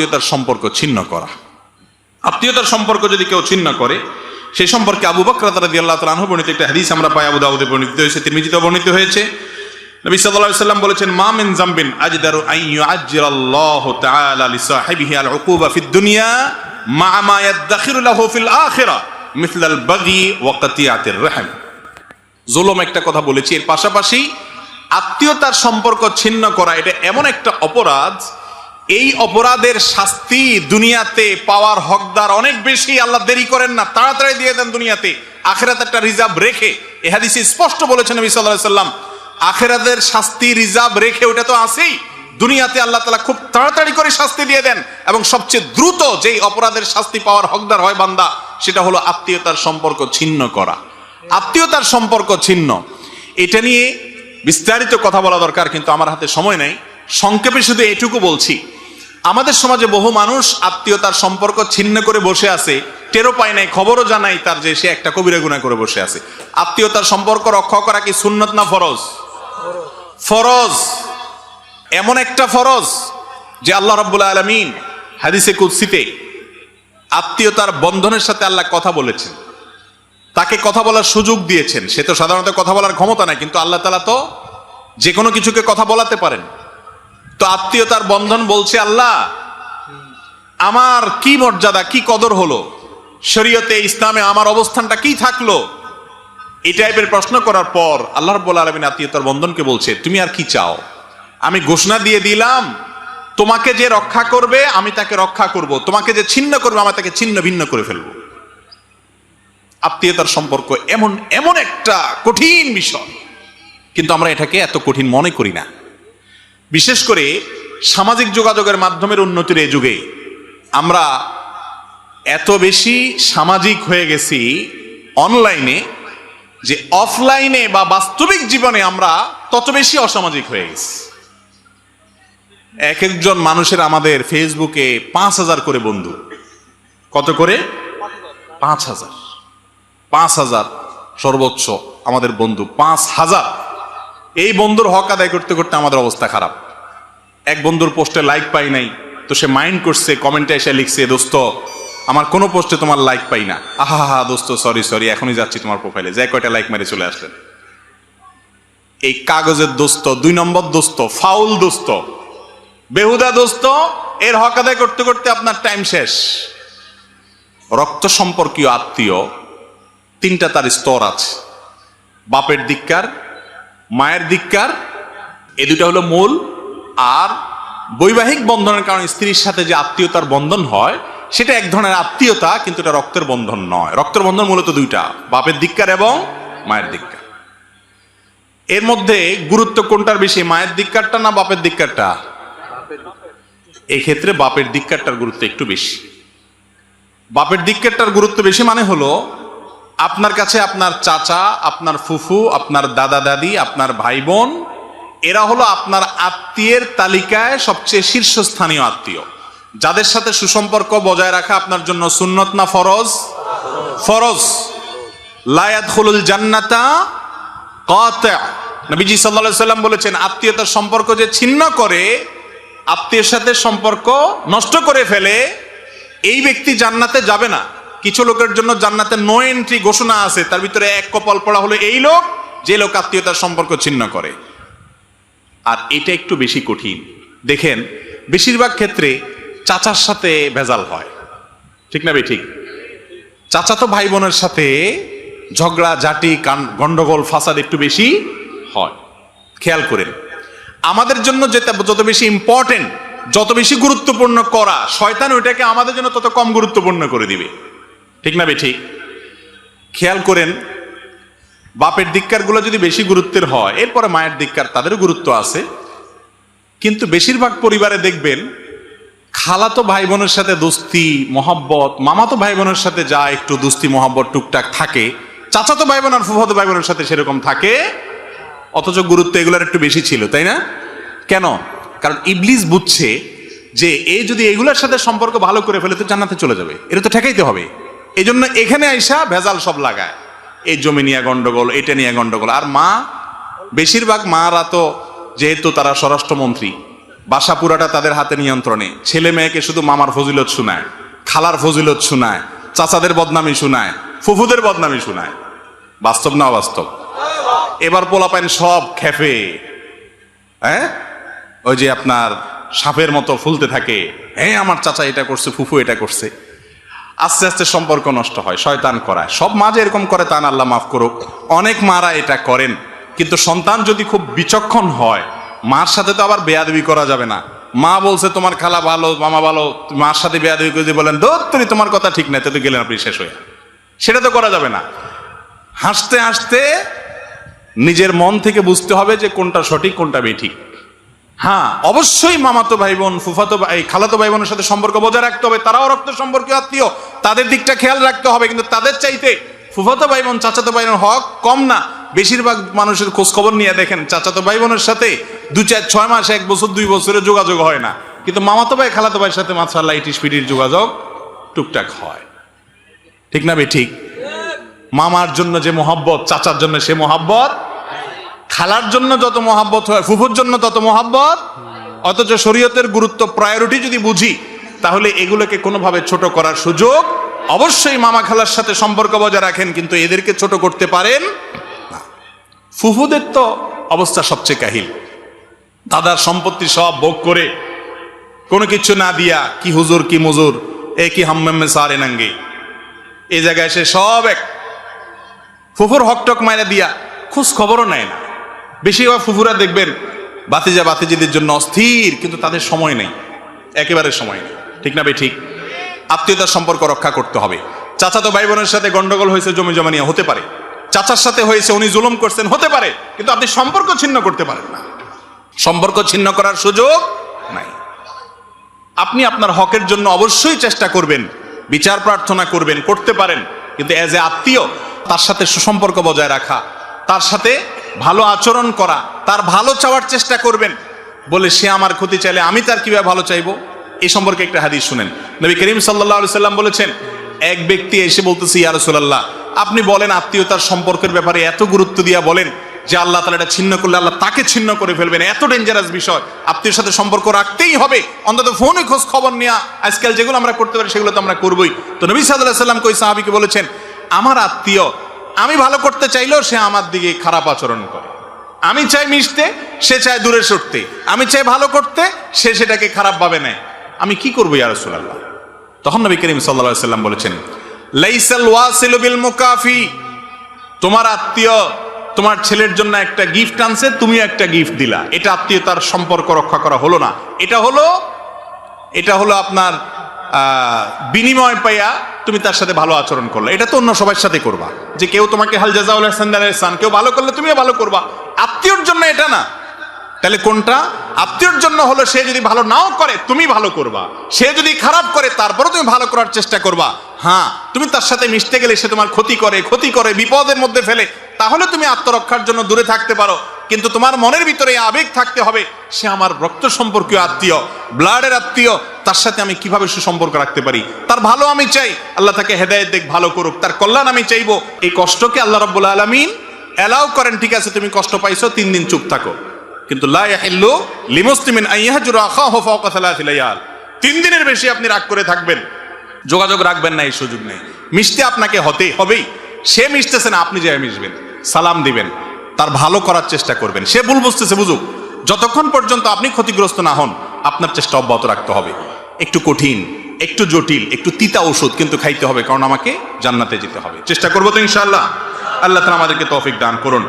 আত্মীয়তার সম্পর্ক ছিন্ন করা। আত্মীয়তার সম্পর্ক যদি কেউ ছিন্ন করে, সেই সম্পর্কে আবু বকর রাদি আল্লাহ বর্ণিত একটা হাদিস আমরা পাই বর্ণিত হয়েছে বর্ণিত হয়েছে। নবী সাল্লাল্লাহু সাল্লাম বলেছেন, মা মিন জামবিন আজদারু আন ইউআজ্জিরাল্লাহু তাআলা লিসাহিবিহি আল উকুবা ফিদ দুনিয়া মা মা লাহু ফিল আখিরা আল বাগি ওয়া জুলুম একটা কথা বলেছি, এর পাশাপাশি আত্মীয়তার সম্পর্ক ছিন্ন করা, এটা এমন একটা অপরাধ এই অপরাধের শাস্তি দুনিয়াতে পাওয়ার হকদার অনেক বেশি, আল্লাহ দেরি করেন না, তাড়াতাড়ি দিয়ে দেন দুনিয়াতে। আখেরাত একটা রিজার্ভ রেখে, এ হাদিসে স্পষ্ট বলেছেন নবী সাল্লাল্লাহু সাল্লাম, আখেরাতের শাস্তি রিজার্ভ রেখে ওটা তো আছেই। দুনিয়াতে আল্লাহ তালা খুব তাড়াতাড়ি করে শাস্তি দিয়ে দেন এবং সবচেয়ে দ্রুত যেই অপরাধের শাস্তি পাওয়ার হকদার হয় বান্দা, সেটা হলো আত্মীয়তার সম্পর্ক ছিন্ন করা। আত্মীয়তার সম্পর্ক ছিন্ন। এটা নিয়ে বিস্তারিত কথা বলা দরকার, কিন্তু আমার হাতে সময় নাই। সংক্ষেপে শুধু এটুকু বলছি আমাদের সমাজে বহু মানুষ আত্মীয়তার সম্পর্ক ছিন্ন করে বসে আছে টেরো পায় নাই, খবরও জানাই তার যে সে একটা কবিরা গুণা করে বসে আছে। আত্মীয়তার সম্পর্ক রক্ষা করা কি সুন্নত না ফরজ? ফরজ। এমন একটা ফরজ যে আল্লাহ রাব্বুল আলমিন হাদিসে কুৎসিতে আত্মীয়তার বন্ধনের সাথে আল্লাহ কথা বলেছেন। তাকে কথা বলার সুযোগ দিয়েছেন। সে তো সাধারণত কথা বলার ক্ষমতা নাই, কিন্তু আল্লাহ তালা তো যে কোনো কিছুকে কথা বলাতে পারেন। তো আত্মীয়তার বন্ধন বলছে, আল্লাহ, আমার কি মর্যাদা, কি কদর হলো? শরীয়তে, ইসলামে আমার অবস্থানটা কি থাকল? এই টাইপের প্রশ্ন করার পর আল্লাহ রব্বুল আলমিন আত্মীয়তার বন্ধনকে বলছে, তুমি আর কি চাও? আমি ঘোষণা দিয়ে দিলাম, তোমাকে যে রক্ষা করবে, আমি তাকে রক্ষা করব। তোমাকে যে ছিন্ন করবে, আমি তাকে ছিন্ন ভিন্ন করে ফেলব। আত্মীয়তার সম্পর্ক এমন এমন একটা কঠিন বিষয়। কিন্তু আমরা এটাকে এত কঠিন মনে করি না। বিশেষ করে সামাজিক যোগাযোগের মাধ্যমের উন্নতির এই যুগে আমরা এত বেশি সামাজিক হয়ে গেছি অনলাইনে যে অফলাইনে বা বাস্তবিক জীবনে আমরা তত বেশি অসামাজিক হয়ে গেছি। এক একজন মানুষের আমাদের ফেসবুকে পাঁচ হাজার করে বন্ধু। কত করে? পাঁচ হাজার। পাঁচ হাজার সর্বোচ্চ আমাদের বন্ধু, পাঁচ হাজার। এই বন্ধুর হক আদায় করতে করতে আমাদের অবস্থা খারাপ। এক বন্ধুর পোস্টে লাইক পাই নাই, তো সে মাইন্ড করছে কমেন্টে এসে লিখছে, দোস্ত, আমার কোনো পোস্টে তোমার লাইক পাই না। আহা হা দোস্ত সরি সরি এখনই যাচ্ছি তোমার প্রোফাইলে যে কয়টা লাইক মেরে চলে আসলেন। এই কাগজের দোস্ত, দুই নম্বর দোস্ত, ফাউল দোস্ত, বেহুদা দোস্ত, এর হক আদায় করতে করতে আপনার টাইম শেষ। রক্ত সম্পর্কীয় আত্মীয়, তিনটা তার স্তর আছে। বাপের দিককার মায়ের দিককার এ দুটা হলো মূল। আর বৈবাহিক বন্ধনের কারণে স্ত্রীর সাথে যে আত্মীয়তার বন্ধন হয়, সেটা এক ধরনের আত্মীয়তা, কিন্তু এটা রক্তের বন্ধন নয়। রক্তের বন্ধন মূলত দুইটা, বাপের দিককার এবং মায়ের দিককার এর মধ্যে গুরুত্ব কোনটার বেশি, মায়ের দিককারটা না বাপের দিককারটা এক্ষেত্রে বাপের দিককারটার গুরুত্ব একটু বেশি। বাপের দিককারটার গুরুত্ব বেশি মানে হলো আপনার কাছে আপনার চাচা, আপনার ফুফু, আপনার দাদা দাদি, আপনার ভাই বোন এরা হলো আপনার আত্মীয়ের তালিকায় সবচেয়ে শীর্ষস্থানীয় আত্মীয়। যাদের সাথে সুসম্পর্ক বজায় রাখা আপনার জন্য সুন্নত না ফরজ? ফরজ। লায়াত হলুল জান্নাতা কাতা। নবীজি সাল্লাল্লাহু সাল্লাম বলেছেন, আত্মীয়তার সম্পর্ক যে ছিন্ন করে, আত্মীয়ের সাথে সম্পর্ক নষ্ট করে ফেলে, এই ব্যক্তি জান্নাতে যাবে না। কিছু লোকের জন্য জান্নাতে নো এন্ট্রি ঘোষণা আছে, তার ভিতরে এক কপাল পড়া হলো এই লোক, যে লোক আত্মীয়তার সম্পর্ক ছিন্ন করে। আর এটা একটু বেশি কঠিন। দেখেন, বেশিরভাগ ক্ষেত্রে চাচার সাথে ভেজাল হয়। ঠিক না ঠিক চাচাতো ভাই বোনের সাথে ঝগড়া জাটি কান গন্ডগোল, ফাসাদ একটু বেশি হয়। খেয়াল করেন, আমাদের জন্য যেটা যত বেশি ইম্পর্টেন্ট যত বেশি গুরুত্বপূর্ণ করা, শয়তান ওইটাকে আমাদের জন্য তত কম গুরুত্বপূর্ণ করে দিবে। ঠিক না বে ঠিক খেয়াল করেন, বাপের দিককারগুলো যদি বেশি গুরুত্বের হয়, এরপরে মায়ের দিককার তাদেরও গুরুত্ব আছে। কিন্তু বেশিরভাগ পরিবারে দেখবেন, খালাতো ভাই বোনের সাথে দোস্তি, মহাব্বত, মামাতো ভাই বোনের সাথে যা একটু দোস্তি, মহাব্বত, টুকটাক থাকে, চাচাতো ভাই বোন আর ফুফাতো ভাই বোনের সাথে সেরকম থাকে, অথচ গুরুত্ব এগুলোর একটু বেশি ছিল, তাই না? কেন? কারণ ইবলিস বুঝছে যে এই যদি এগুলোর সাথে সম্পর্ক ভালো করে ফেলে, তো জান্নাতে চলে যাবে। এটা তো ঠেকাইতে হবে। এই জন্য এখানে আইসা ভেজাল সব লাগায়। এই জমি নিয়ে গন্ডগোল, এটা নিয়ে গন্ডগোল। আর মা, বেশিরভাগ মারা তো যেহেতু তারা স্বরাষ্ট্রমন্ত্রী, বাসা পুরাটা তাদের হাতে নিয়ন্ত্রণে। ছেলে মেয়েকে শুধু মামার ফজিলত শোনায়, খালার ফজিলত শোনায়, চাচাদের বদনামি শোনায়, ফুফুদের বদনামি শোনায়। বাস্তব না অবাস্তব? এবার পোলাপাইন সব খেপে হ্যাঁ? ওই যে আপনার সাপের মতো ফুলতে থাকে হ্যাঁ আমার চাচা এটা করছে, ফুফু এটা করছে। আস্তে আস্তে সম্পর্ক নষ্ট হয়, শয়তান করায়। সব মা যে এরকম করে তা আল্লাহ মাফ করুক। অনেক মারা এটা করেন, কিন্তু সন্তান যদি খুব বিচক্ষণ হয়, মার সাথে তো আবার বেয়াদবি করা যাবে না। মা বলছে, তোমার খালা ভালো, মামা ভালো, মার সাথে বেয়াদবি করে বলেন দত্তরি তোমার কথা ঠিক নাই তো গেলেন আপনি শেষ হয়ে। সেটা তো করা যাবে না। হাসতে হাসতে নিজের মন থেকে বুঝতে হবে যে কোনটা সঠিক, কোনটা বেঠিক। হ্যাঁ অবশ্যই মামাতো ভাই বোন, ফুফাতো ভাই, খালাতো ভাই বোনের সাথে সম্পর্ক বজায় রাখতে হবে। তারাও রক্ত সম্পর্কে আত্মীয় তাদের দিকটা খেয়াল রাখতে হবে, কিন্তু তাদের চাইতে ফুফাতো ভাই বোন চাচাতো ভাই বোনের হক কম না। বেশিরভাগ মানুষের খোঁজ খবর নিয়ে দেখেন, চাচাতো ভাই বোনের সাথে দু চার, ছয় মাস, এক বছর, দুই বছরের যোগাযোগ হয় না। কিন্তু মামাতো ভাই, খালাতো ভাইয়ের সাথে মাছাল্লাহ ইটিস পিটির যোগাযোগ টুকটাক হয়। ঠিক না বে, ঠিক? মামার জন্য যে মোহাব্বত, চাচার জন্য সে মোহাব্বত, খালার জন্য যত মহাব্বত হয়, ফুফুর জন্য তত মহাব্বত, অথচ শরীয়তের গুরুত্ব প্রায়োরিটি যদি বুঝি তাহলে এগুলোকে কোনোভাবে ছোট করার সুযোগ অবশ্যই মামা খালার সাথে সম্পর্ক বজায় রাখেন, কিন্তু এদেরকে ছোট করতে পারেন না। ফুফুদের তো অবস্থা সবচেয়ে কাহিল। দাদার সম্পত্তি সব ভোগ করে কোনো কিছু না দিয়া কি হুজুর, কি মজুর, এ কি হাম্মামে সারে নাঙ্গে। এই জায়গায় সে সব এক। ফুফুর হকটক মাইরা দিয়া খোঁজ খবরও নেয় না। বেশিরভাগ ফুফুরা দেখবেন, বাতিজা বাতিজিদের জন্য অস্থির, কিন্তু তাদের সময় নেই। একেবারে সময় নেই। ঠিক না বে ঠিক? আত্মীয়তার সম্পর্ক রক্ষা করতে হবে। চাচা তো ভাই বোনের সাথে গন্ডগোল হয়েছে, জমি জমা নিয়ে হতে পারে। চাচার সাথে হয়েছে, উনি জুলুম করছেন, হতে পারে। কিন্তু আপনি সম্পর্ক ছিন্ন করতে পারেন না। সম্পর্ক ছিন্ন করার সুযোগ নাই। আপনি আপনার হকের জন্য অবশ্যই চেষ্টা করবেন, বিচার প্রার্থনা করবেন, করতে পারেন। কিন্তু অ্যাজ এ আত্মীয়, তার সাথে সুসম্পর্ক বজায় রাখা, তার সাথে ভালো আচরণ করা, তার ভালো চাওয়ার চেষ্টা করবেন। বলে সে আমার ক্ষতি চাইলে আমি তার কীভাবে ভালো চাইব? এই সম্পর্কে একটা হাদিস শুনেন। নবী করিম সাল্লাহ সাল্লাম বলেছেন, এক ব্যক্তি এসে বলতেছে, ইয়া রাসূলুল্লাহ, আপনি বলেন আত্মীয়তার সম্পর্কের ব্যাপারে এত গুরুত্ব দিয়া বলেন যে আল্লাহ তালা এটা ছিন্ন করলে আল্লাহ তাকে ছিন্ন করে ফেলবেন। এত ডেঞ্জারাস বিষয়। আত্মীয়ের সাথে সম্পর্ক রাখতেই হবে। অন্তত ফোনে খোঁজ খবর নেওয়া আজকাল যেগুলো আমরা করতে পারি, সেগুলো তো আমরা করবোই। তো নবী সাল্লাহ সাল্লাম কই সাহাবিকে বলেছেন, আমার আত্মীয়, আমি ভালো করতে চাইলেও সে আমার দিকে খারাপ আচরণ করে। আমি চাই মিশতে, সে চায় দূরে সরতে। আমি চাই ভালো করতে, সে সেটাকে খারাপ ভাবে নেয়। আমি কি করব ইয়া রাসূলুল্লাহ? তখন নবী করিম সাল্লাল্লাহু সাল্লাম বলেছেন মুকাফি। তোমার আত্মীয় তোমার ছেলের জন্য একটা গিফট আনছে তুমি একটা গিফট দিলা। এটা আত্মীয়তার সম্পর্ক রক্ষা করা হলো না। এটা হলো এটা হলো আপনার বিনিময় পাইয়া তুমি তার সাথে ভালো আচরণ করলে। এটা তো অন্য সবার সাথে করবা। যে কেউ তোমাকে হাল জাজাউল হাসান সান, কেউ ভালো করলে তুমিও ভালো করবা। আত্মীয়র জন্য এটা না। তাহলে কোনটা? আত্মীয়র জন্য হলো সে যদি ভালো নাও করে, তুমি ভালো করবা। সে যদি খারাপ করে তারপরে তুমি ভালো করার চেষ্টা করবা। হ্যাঁ তুমি তার সাথে মিশতে গেলে সে তোমার ক্ষতি করে ক্ষতি করে, বিপদের মধ্যে ফেলে। তাহলে তুমি আত্মরক্ষার জন্য দূরে থাকতে পারো। কিন্তু তোমার মনের ভিতরে আবেগ থাকতে হবে, সে আমার রক্ত সম্পর্কীয় আত্মীয়, ব্লাডের আত্মীয়, তার সাথে আমি কীভাবে সুসম্পর্ক রাখতে পারি? তার ভালো আমি চাই। আল্লাহ তাকে হেদায়েত দেখ, ভালো করুক। তার কল্যাণ আমি চাইব। এই কষ্টকে আল্লাহ রব্বুল আলমিন অ্যালাউ করেন, ঠিক আছে, তুমি কষ্ট পাইছো, তিন দিন চুপ থাকো। কিন্তু তিন দিনের বেশি আপনি রাগ করে থাকবেন। যোগাযোগ রাখবেন না, এই সুযোগ নেই। মিশতে আপনাকে হতে হবেই। সে মিশতেছে না, আপনি যাই মিশবেন। সালাম দিবেন, তার ভালো করার চেষ্টা করবেন। সে ভুল বুঝতেছে, বুঝুক। যতক্ষণ পর্যন্ত আপনি ক্ষতিগ্রস্ত না হন, আপনার চেষ্টা অব্যাহত রাখতে হবে। একটু কঠিন, একটু জটিল, একটু তিতা ওষুধ কিন্তু খাইতে হবে, কারণ আমাকে জান্নাতে যেতে হবে। চেষ্টা করব তো ইনশাআল্লাহ। আল্লাহ তালা আমাদেরকে তৌফিক দান করুন।